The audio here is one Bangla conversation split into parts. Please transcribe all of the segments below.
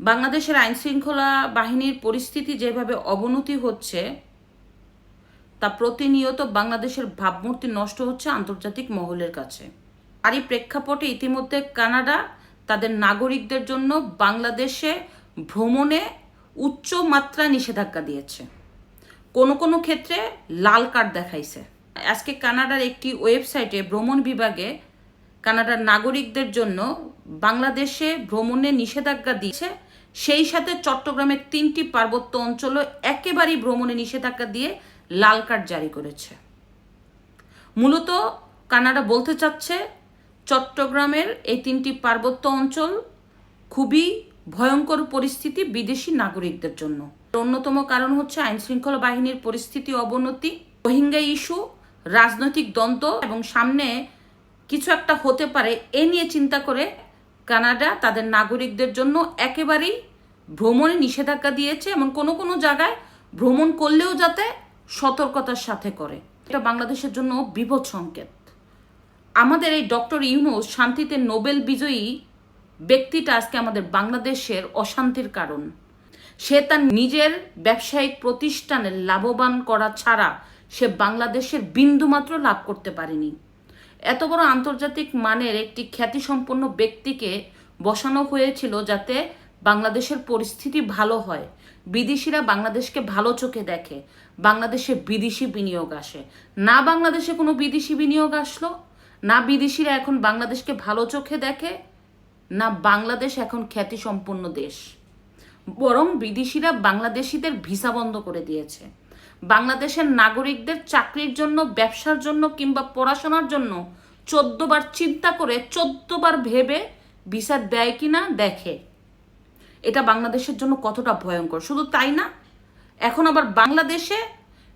বাংলাদেশের আইন শৃঙ্খলা বাহিনীর পরিস্থিতি যেভাবে অবনতি হচ্ছে, তা প্রতিনিয়ত বাংলাদেশের ভাবমূর্তি নষ্ট হচ্ছে আন্তর্জাতিক মহলের কাছে। আর এই প্রেক্ষাপটে ইতিমধ্যে কানাডা তাদের নাগরিকদের জন্য বাংলাদেশে ভ্রমণে উচ্চ মাত্রায় নিষেধাজ্ঞা দিয়েছে। কোনো কোনো ক্ষেত্রে লাল কার্ড দেখাইছে। আজকে কানাডার একটি ওয়েবসাইটে ভ্রমণ বিভাগে কানাডার নাগরিকদের জন্য বাংলাদেশে ভ্রমণে নিষেধাজ্ঞা দিয়েছে সেই সাথে চট্টগ্রামের তিনটি পার্বত্য অঞ্চলও একেবারেই ভ্রমণে নিষেধাজ্ঞা দিয়ে লাল কার্ড জারি করেছে। মূলত কানাডা বলতে চাচ্ছে, চট্টগ্রামের এই তিনটি পার্বত্য অঞ্চল খুবই ভয়ঙ্কর পরিস্থিতি বিদেশি নাগরিকদের জন্য। অন্যতম কারণ হচ্ছে আইন শৃঙ্খলা বাহিনীর পরিস্থিতি অবনতি, রোহিঙ্গা ইস্যু, রাজনৈতিক দ্বন্দ্ব এবং সামনে কিছু একটা হতে পারে এ নিয়ে চিন্তা করে কানাডা তাদের নাগরিকদের জন্য একেবারেই ভ্রমণে নিষেধাজ্ঞা দিয়েছে এমন কোনো কোনো জায়গায় ভ্রমণ করলেও যাতে সতর্কতার সাথে করে। এটা বাংলাদেশের জন্য বিপদ সংকেত। আমাদের এই ডক্টর ইউনুস শান্তিতে নোবেল বিজয়ী ব্যক্তিটা আজকে আমাদের বাংলাদেশের অশান্তির কারণ। সে তার নিজের ব্যবসায়িক প্রতিষ্ঠানের লাভবান করা ছাড়া সে বাংলাদেশের বিন্দুমাত্র লাভ করতে পারেনি। এত বড় আন্তর্জাতিক মানের একটি খ্যাতিসম্পন্ন ব্যক্তিকে বসানো হয়েছিল যাতে বাংলাদেশের পরিস্থিতি ভালো হয়। বিদেশিরা বাংলাদেশকে ভালো চোখে দেখে। বাংলাদেশে বিদেশি বিনিয়োগ আসে। না বাংলাদেশে কোনো বিদেশি বিনিয়োগ আসলো, না বিদেশিরা এখন বাংলাদেশকে ভালো চোখে দেখে, না বাংলাদেশ এখন খ্যাতিসম্পন্ন দেশ। বরং বিদেশিরা বাংলাদেশিদের ভিসা বন্ধ করে দিয়েছে। বাংলাদেশের নাগরিকদের চাকরির জন্য, ব্যবসার জন্য কিংবা পড়াশোনার জন্য চোদ্দবার চিন্তা করে চোদ্দবার ভেবে ভিসা দেয় কি না দেখে। এটা বাংলাদেশের জন্য কতটা ভয়ঙ্কর। শুধু তাই না, এখন আবার বাংলাদেশে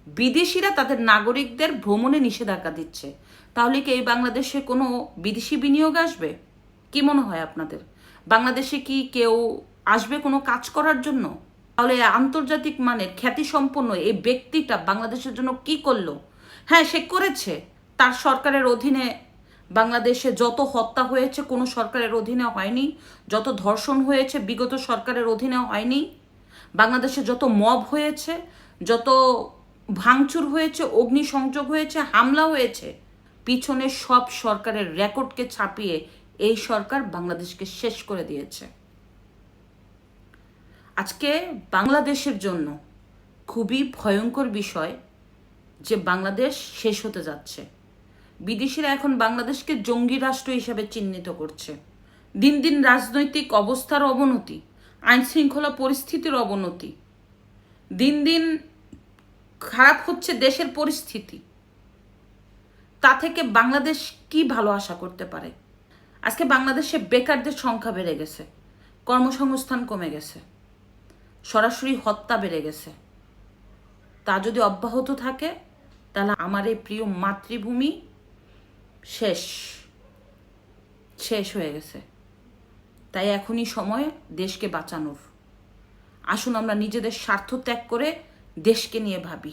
বিদেশিরা তাদের নাগরিকদের ভ্রমণে নিষেধাজ্ঞা দিচ্ছে। তাহলে কি এই বাংলাদেশে কোনো বিদেশি বিনিয়োগ আসবে? কি মনে হয় আপনাদের? বাংলাদেশে কি কেউ আসবে কোনো কাজ করার জন্য? তাহলে আন্তর্জাতিক মানের খ্যাতিসম্পন্ন এই ব্যক্তিটা বাংলাদেশের জন্য কি করল? হ্যাঁ সে করেছে। তার সরকারের অধীনে বাংলাদেশে যত হত্যা হয়েছে, কোনো সরকারের অধীনে হয়নি। যত ধর্ষণ হয়েছে, বিগত সরকারের অধীনে হয়নি। বাংলাদেশে যত মব হয়েছে, যত ভাঙচুর হয়েছে, অগ্নিসংযোগ হয়েছে, হামলা হয়েছে, পিছনে সব সরকারের রেকর্ডকে ছাপিয়ে এই সরকার বাংলাদেশকে শেষ করে দিয়েছে। আজকে বাংলাদেশের জন্য খুবই ভয়ঙ্কর বিষয় যে বাংলাদেশ শেষ হতে যাচ্ছে। বিদেশিরা এখন বাংলাদেশকে জঙ্গি রাষ্ট্র হিসাবে চিহ্নিত করছে। দিন দিন রাজনৈতিক অবস্থার অবনতি আইন শৃঙ্খলা পরিস্থিতির অবনতি, দিন দিন খারাপ হচ্ছে দেশের পরিস্থিতি। তা থেকে বাংলাদেশ কি ভালো আশা করতে পারে? আজকে বাংলাদেশে বেকারদের সংখ্যা বেড়ে গেছে, কর্মসংস্থান কমে গেছে। সরাসরি হত্যা বেড়ে গেছে। তা যদি অব্যাহত থাকে, তাহলে আমার এই প্রিয় মাতৃভূমি শেষ। শেষ হয়ে গেছে। তাই এখনই সময় দেশকে বাঁচানোর। আসুন আমরা নিজেদের স্বার্থ ত্যাগ করে দেশকে নিয়ে ভাবি।